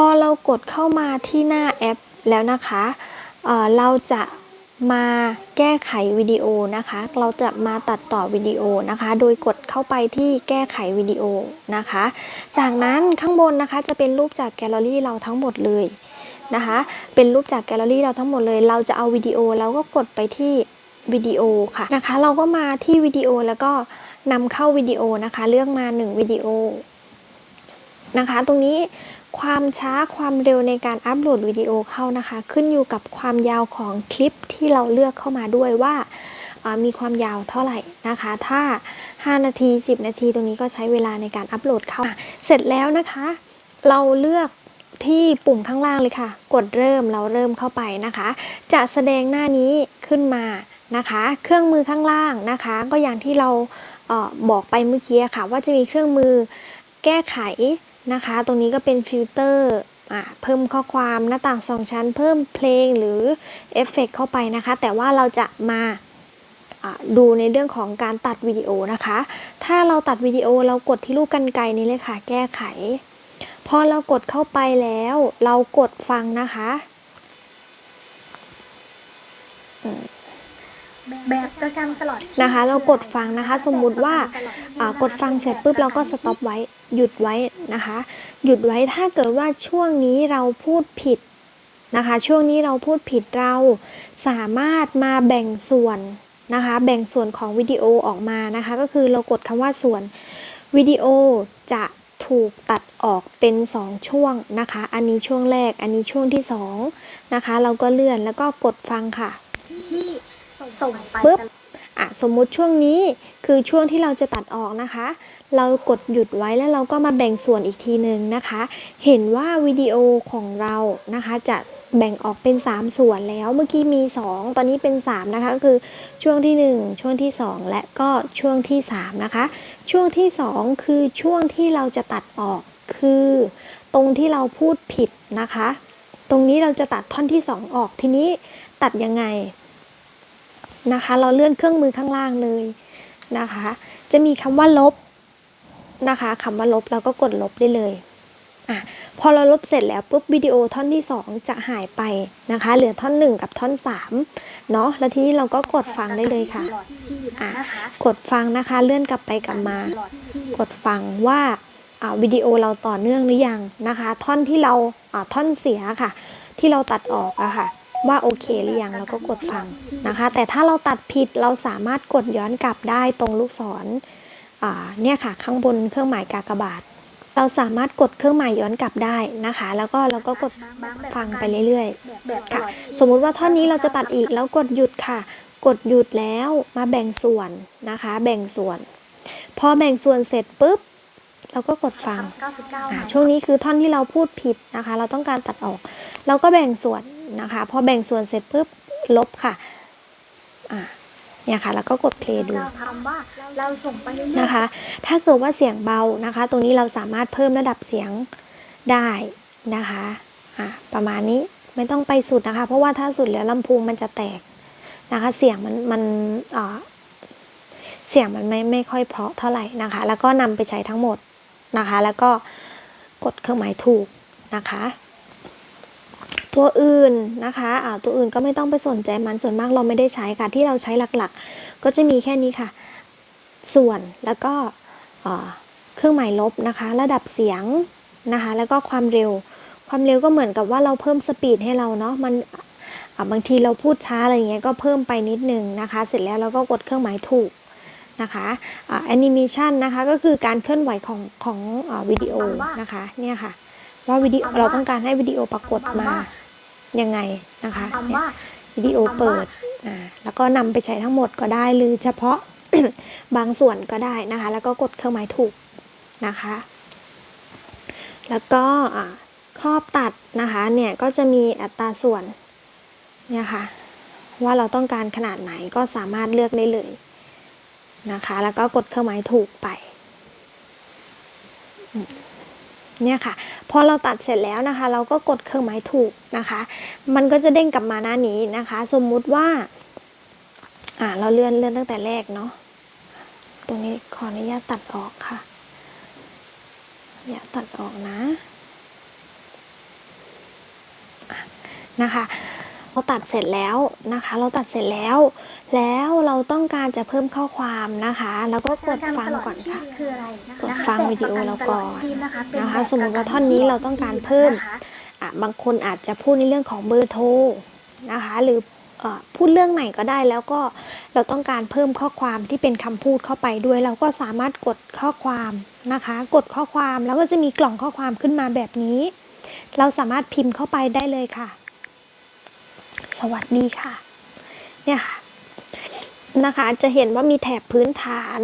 พอเรากดเข้ามาที่หน้าแอปแล้วนะคะเเราจะมาแก้ไขวิดีโอนะคะ เราจะมาตัดต่อวิดีโอนะคะ โดยกดเข้าไปที่แก้ไขวิดีโอนะคะ จากนั้นข้างบนนะคะจะเป็นรูปจากแกลเลอรี่เราทั้งหมดเลยนะคะ เป็นรูปจากแกลเลอรี่เราทั้งหมดเลย เราจะเอาวิดีโอแล้วก็กดไปที่วิดีโอค่ะนะคะ เราก็มาที่วิดีโอแล้วก็นำเข้าวิดีโอนะคะ เลือกมา 1วิดีโอนะคะ ตรงนี้ ความช้าความเร็วในการอัปโหลดวิดีโอเข้านะคะ ขึ้นอยู่กับความยาวของคลิปที่เราเลือกเข้ามาด้วยว่ามีความยาวเท่าไหร่นะคะ ถ้า 5 นาที 10 นาทีตรงนี้ก็ใช้เวลาในการอัปโหลดเข้า เสร็จแล้วนะคะ เราเลือกที่ปุ่มข้างล่างเลยค่ะ กดเริ่มเราเริ่มเข้าไปนะคะ จะแสดงหน้านี้ขึ้นมานะคะ เครื่องมือข้างล่างนะคะ ก็อย่างที่เราเออบอกไปเมื่อกี้ค่ะ ว่าจะมีเครื่องมือแก้ไข นะคะ ตรงนี้ก็เป็นฟิลเตอร์อะเพิ่มข้อความหน้าต่างสองชั้น เพิ่มเพลงหรือเอฟเฟกเข้าไปนะคะ แต่ว่าเราจะมาอะดูในเรื่องของการตัดวิดีโอนะคะ ถ้าเราตัดวิดีโอเรากดที่รูปกันไกรนี้เลยค่ะ แก้ไข พอเรากดเข้าไปแล้ว เรากดฟังนะคะ แบบประกันตลอดนะคะ เรากดฟังนะคะ สมมุติว่ากดฟังเสร็จปุ๊บเราก็สต็อปไว้หยุดไว้นะคะ หยุดไว้ถ้าเกิดว่าช่วงนี้เราพูดผิดนะคะ ช่วงนี้เราพูดผิดเราสามารถมาแบ่งส่วนนะคะ แบ่งส่วนของวิดีโอออกมานะคะ ก็คือเรากดคำว่าส่วนวิดีโอจะถูกตัดออกเป็น 2 ช่วงนะคะ อันนี้ช่วงแรก อันนี้ช่วงที่2นะคะ เราก็เลื่อนแล้วก็กดฟังค่ะ ส่งไปปึ๊บอะสมมุติช่วงนี้คือช่วงที่เราจะตัดออกนะคะ เรากดหยุดไว้แล้วเราก็มาแบ่งส่วนอีกทีหนึ่งนะคะ เห็นว่าวิดีโอของเรานะคะจะแบ่งออกเป็น 3 ส่วนแล้วเมื่อกี้มี 2 ตอนนี้เป็น 3 นะคะก็คือช่วงที่ 1 ช่วงที่ 2 และก็ช่วงที่ 3 นะคะ ช่วงที่ 2 คือช่วงที่เราจะตัดออกคือตรงที่เราพูดผิดนะคะ ตรงนี้เราจะตัดท่อนที่ 2 ออกทีนี้ตัดยังไง นะคะ เราเลื่อนเครื่องมือข้างล่างเลยนะคะ จะมีคำว่าลบนะคะคำว่าลบเราก็กดลบได้เลยอะพอเราลบเสร็จแล้วปุ๊บวิดีโอท่อนที่ 2 จะหายไปนะคะ เหลือท่อน 1 กับท่อน3เนาะแล้วทีนี้เราก็กดฟังได้เลยค่ะอะะกดฟังนะคะเลื่อนกลับไปกลับมา กดฟังว่าอ่าวิดีโอเราต่อเนื่องหรือยังนะคะ ท่อนที่เราอ่าท่อนเสียค่ะ ที่เราตัดออกอะค่ะ ว่าโอเคหรือยังเราก็กดฟังนะคะ แต่ถ้าเราตัดผิดเราสามารถกดย้อนกลับได้ตรงลูกศรเนี่ยค่ะข้างบนเครื่องหมายกากบาท เราสามารถกดเครื่องหมายย้อนกลับได้นะคะ แล้วก็เราก็กดฟังไปเรื่อยๆค่ะ สมมุติว่าท่อนนี้เราจะตัดอีกแล้วกดหยุดค่ะ กดหยุดแล้วมาแบ่งส่วนนะคะ แบ่งส่วน พอแบ่งส่วนเสร็จปุ๊บเราก็กดฟัง ช่วงนี้คือท่อนที่เราพูดผิดนะคะ เราต้องการตัดออก เราก็แบ่งส่วน นะคะพอแบ่งส่วนเสร็จปุ๊บลบค่ะอ่าเนี่ยค่ะแล้วก็กดเพลย์ดูทำว่าเราส่งไปเรื่อยๆนะคะ ถ้าเกิดว่าเสียงเบานะคะ ตรงนี้เราสามารถเพิ่มระดับเสียงได้นะคะอะประมาณนี้ไม่ต้องไปสุดนะคะ เพราะว่าถ้าสุดแล้วลำโพงมันจะแตกนะคะ เสียงมันมันเอ่อเสียงมันไม่ไม่ค่อยเพราะเท่าไหร่นะคะ แล้วก็นำไปใช้ทั้งหมดนะคะ แล้วก็กดเครื่องหมายถูกนะคะ ตัวอื่นนะคะอ่าตัวอื่นก็ไม่ต้องไปสนใจมันส่วนมากเราไม่ได้ใช้ค่ะที่เราใช้หลักๆ ก็จะมีแค่นี้ค่ะ ส่วนแล้วก็เครื่องหมายลบนะคะ ระดับเสียงนะคะแล้วก็ความเร็ว ความเร็วก็เหมือนกับว่าเราเพิ่มสปีดให้เราเนาะมันบางทีเราพูดช้าอะไรเงี้ยก็เพิ่มไปนิดนึงนะคะ เสร็จแล้วเราก็กดเครื่องหมายถูกนะคะแอนิเมชันนะคะก็คือการเคลื่อนไหวของของอวิดีโอนะคะเนี่ยค่ะว่าวิดีโอเราต้องการให้วิดีโอปรากฏมา ยังไงนะคะคำเนี่ยว่าวิดีโอเปิดอ่าแล้วก็นำไปใช้ทั้งหมดก็ได้ หรือเฉพาะบางส่วนก็ได้นะคะ แล้วก็กดเครื่องหมายถูกนะคะ แล้วก็อ่าครอบตัดนะคะเนี่ยก็จะมีอัตราส่วนเนี่ยค่ะว่าเราต้องการขนาดไหนก็สามารถเลือกได้เลยนะคะ แล้วก็กดเครื่องหมายถูกไปอืม เนี่ยค่ะ พอเราตัดเสร็จแล้วนะคะ เราก็กดเครื่องหมายถูกนะคะ มันก็จะเด้งกลับมาหน้านี้นะคะ สมมุติว่า อ่า เราเลื่อนเลื่อนตั้งแต่แรกเนาะ ตรงนี้ขออนุญาตตัดออกค่ะ อย่าตัดออกนะนะคะ เราตัดเสร็จแล้วนะคะ เราตัดเสร็จแล้ว แล้วเราต้องการจะเพิ่มข้อความนะคะแล้วก็กดฟังก่อนค่ะคืออะไรนะกดคะฟังวิดีโอเราก่อนแบบประตลดชีพนะคะเป็นนะคะแบบสมมุติว่าประกัท่อนนี้เราต้องการเพิ่มนะคะอะบางคนอาจจะพูดในเรื่องของเบอร์โทรนะคะหรือเอ่อพูดเรื่องไหนก็ได้แล้วก็เราต้องการเพิ่มข้อความที่เป็นคำพูดเข้าไปด้วย เราก็สามารถกดข้อความนะคะ กดข้อความแล้วก็จะมีกล่องข้อความขึ้นมาแบบนี้ เราสามารถพิมพ์เข้าไปได้เลยค่ะ สวัสดีค่ะ เนี่ยค่ะนะคะจะเห็นว่ามีแถบพื้นฐาน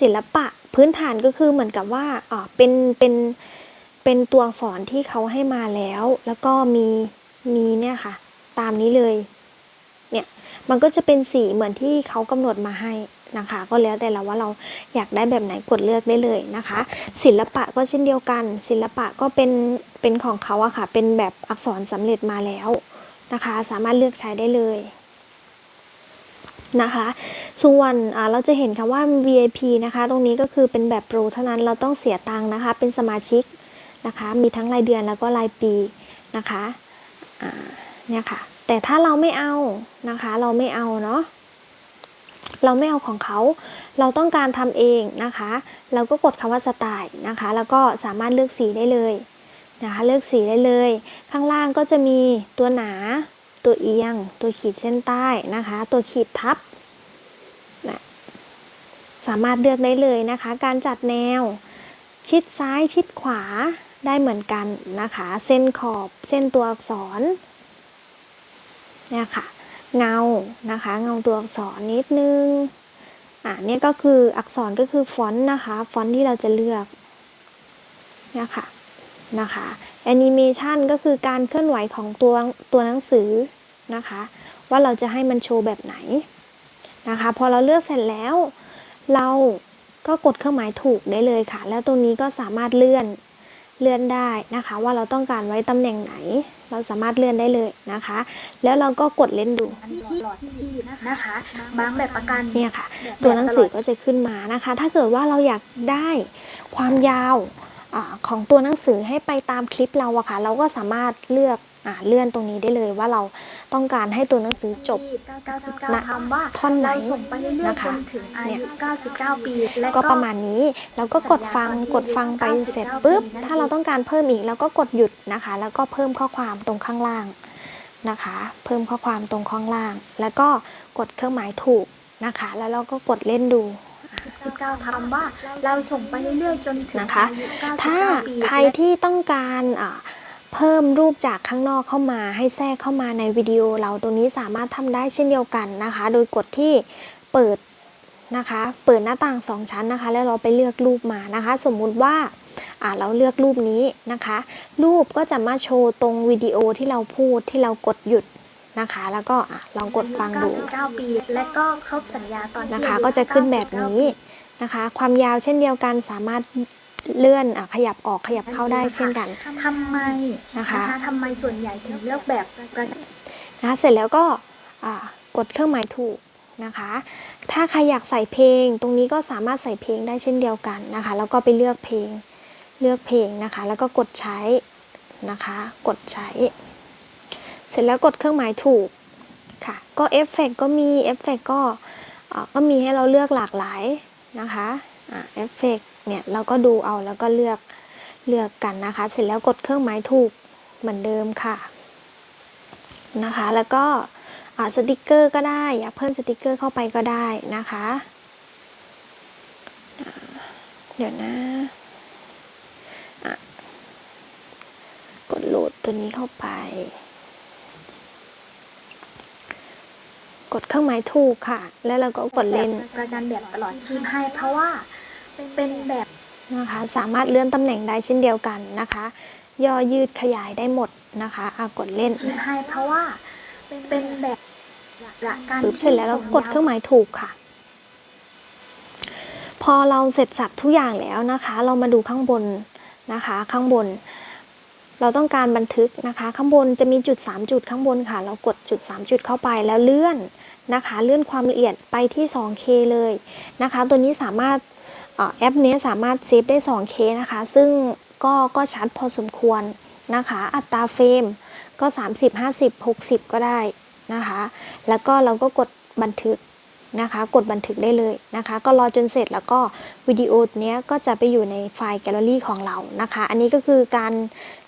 ศิลปะพื้นฐานก็คือเหมือนกับว่าอ่าเป็นเป็นเป็นตัวอักษรที่เขาให้มาแล้ว แล้วก็มีมีเนี่ยค่ะ ตามนี้เลยเนี่ยมันก็จะเป็นสีเหมือนที่เขากำหนดมาให้นะคะ ก็แล้วแต่เราว่าเราอยากได้แบบไหนกดเลือกได้เลยนะคะ ศิลปะก็เช่นเดียวกัน ศิลปะก็เป็นเป็นของเขาอะค่ะ เป็นแบบอักษรสำเร็จมาแล้ว นะคะ สามารถเลือกใช้ได้เลยนะคะ ส่วนเราจะเห็นคำว่า VIP นะคะ ตรงนี้ก็คือเป็นแบบโปรเท่านั้นเราต้องเสียตังค์นะคะ เป็นสมาชิกนะคะ มีทั้งรายเดือนแล้วก็รายปีนะคะเนี่ยค่ะ แต่ถ้าเราไม่เอานะคะ เราไม่เอาเนาะเราไม่เอาของเขา เราต้องการทำเองนะคะ เราก็กดคำว่าสไตล์นะคะ แล้วก็สามารถเลือกสีได้เลย นะคะเลือกสีได้เลย ข้างล่างก็จะมีตัวหนา ตัวเอียง ตัวขีดเส้นใต้นะคะ ตัวขีดทับนะสามารถเลือกได้เลยนะคะ การจัดแนว ชิดซ้ายชิดขวาได้เหมือนกันนะคะ เส้นขอบเส้นตัวอักษรเนี่ยค่ะเงานะคะเงาตัวอักษรนิดนึงอ่าเนี่ยก็คืออักษรก็คือฟอนต์นะคะ ฟอนต์ที่เราจะเลือกเนี่ยค่ะ นะคะแอนิเมชันก็คือการเคลื่อนไหวของตัวตัวหนังสือนะคะ ว่าเราจะให้มันโชว์แบบไหนนะคะ พอเราเลือกเสร็จแล้ว เราก็กดเครื่องหมายถูกได้เลยค่ะ แล้วตรงนี้ก็สามารถเลื่อนเลื่อนได้นะคะ ว่าเราต้องการไว้ตำแหน่งไหน เราสามารถเลื่อนได้เลยนะคะ แล้วเราก็กดเล่นดูที่ตลอดชีพนะคะบางแบบประกันเนี่ยค่ะ ตัวหนังสือก็จะขึ้นมานะคะ ถ้าเกิดว่าเราอยากได้ความยาว อาของตัวหนังสือให้ไปตามคลิปเราอะค่ะ เราก็สามารถเลือกอาเลื่อนตรงนี้ได้เลยว่าเราต้องการให้ตัวหนังสือจบ99คำว่าท่อนไหนเราส่งไปเรื่อยนะคะๆจนถึงอาเนี่ยยุ99ปีและก็ประมาณนี้เราก็กดฟังกดฟังไปเสร็จปุ๊บ ถ้าเราต้องการเพิ่มอีกเราก็กดหยุดนะคะ แล้วก็เพิ่มข้อความตรงข้างล่างนะคะ เพิ่มข้อความตรงข้างล่าง แล้วก็กดเครื่องหมายถูกนะคะ แล้วเราก็กดเล่นดู 19คำว่าเราส่งไปเรื่อยๆจนถึงนะคะอายุถ้า99ปีใครที่ต้องการอ่าเพิ่มรูปจากข้างนอกเข้ามาให้แทรกเข้ามาในวิดีโอเราตรงนี้สามารถทำได้เช่นเดียวกันนะคะ โดยกดที่เปิดนะคะ เปิดหน้าต่างสองชั้นนะคะ แล้วเราไปเลือกรูปมานะคะ สมมุติว่าอ่าเราเลือกรูปนี้นะคะ รูปก็จะมาโชว์ตรงวิดีโอที่เราพูดที่เรากดหยุด นะคะ แล้วก็อะลองกดฟังดู99ปี และก็ครบสัญญาตอนที่นะคะอายุก็จะขึ้นแบบนี้99นะคะ ความยาวเช่นเดียวกันสามารถเลื่อนอะขยับออกขยับเข้าได้เช่นกันทำไมนะคะทำไมส่วนใหญ่ถึงเลือกแบบประกันนะคะเสร็จแล้วก็อ่ากดเครื่องหมายถูกนะคะ ถ้าใครอยากใส่เพลง ตรงนี้ก็สามารถใส่เพลงได้เช่นเดียวกันนะคะ แล้วก็ไปเลือกเพลงเลือกเพลงนะคะ แล้วก็กดใช้นะคะ กดใช้เส ร็จแล้วกดเครื่องหมายถูกค่ะ ก็เอฟเฟกก็มีเอฟเฟกก็อ่าก็มีให้เราเลือกหลากหลายนะคะเอฟเฟกเนี่ยเราก็ดูเอาแล้วก็เลือกเลือกกันนะคะ เสร็จแล้วกดเครื่องหมายถูกเหมือนเดิมค่ะนะคะ แล้วก็สติกเกอร์ก็ได้อยากเพิ่มสติกเกอร์เข้าไปก็ได้นะคะ เดี๋ยวนะอะกดโหลดตัวนี้เข้าไป กดเครื่องหมายถูกค่ะ แล้วเราก็กดเล่นประกันแบบตลอดชีพให้เพราะว่าเป็นแบบนะคะสามารถเลื่อนตำแหน่งได้เช่นเดียวกันนะคะ ย่อยืดขยายได้หมดนะคะอะกดเล่นชีพให้เพราะว่าเป็นแบบประกันปึ๊บเสร็จแล้วเรากดเครื่องหมายถูกค่ะ พอเราเสร็จสับทุกอย่างแล้วนะคะ เรามาดูข้างบนนะคะ ข้างบน เราต้องการบันทึกนะคะ ข้างบนจะมีจุด 3 จุดข้างบนค่ะ เรากดจุด 3 จุดเข้าไปแล้วเลื่อนนะคะ เลื่อนความละเอียดไปที่ 2K เลยนะคะ ตัวนี้สามารถอแอปนี้สามารถเซฟได้ 2K นะคะ ซึ่งก็ก็ชัดพอสมควรนะคะ อัตราเฟรมก็ 30 50 60 ก็ได้นะคะ แล้วก็เราก็กดบันทึก นะคะ กดบันทึกได้เลยนะคะ ก็รอจนเสร็จแล้วก็วิดีโอเนี้ยก็จะไปอยู่ในไฟล์แกลเลอรี่ของเรานะคะ อันนี้ก็คือการ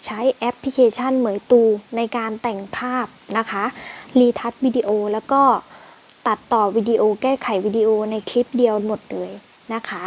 ใช้แอปพลิเคชันเหมยตูในการแต่งภาพนะคะรีทัชวิดีโอแล้วก็ตัดต่อวิดีโอแก้ไขวิดีโอในคลิปเดียวหมดเลยนะคะ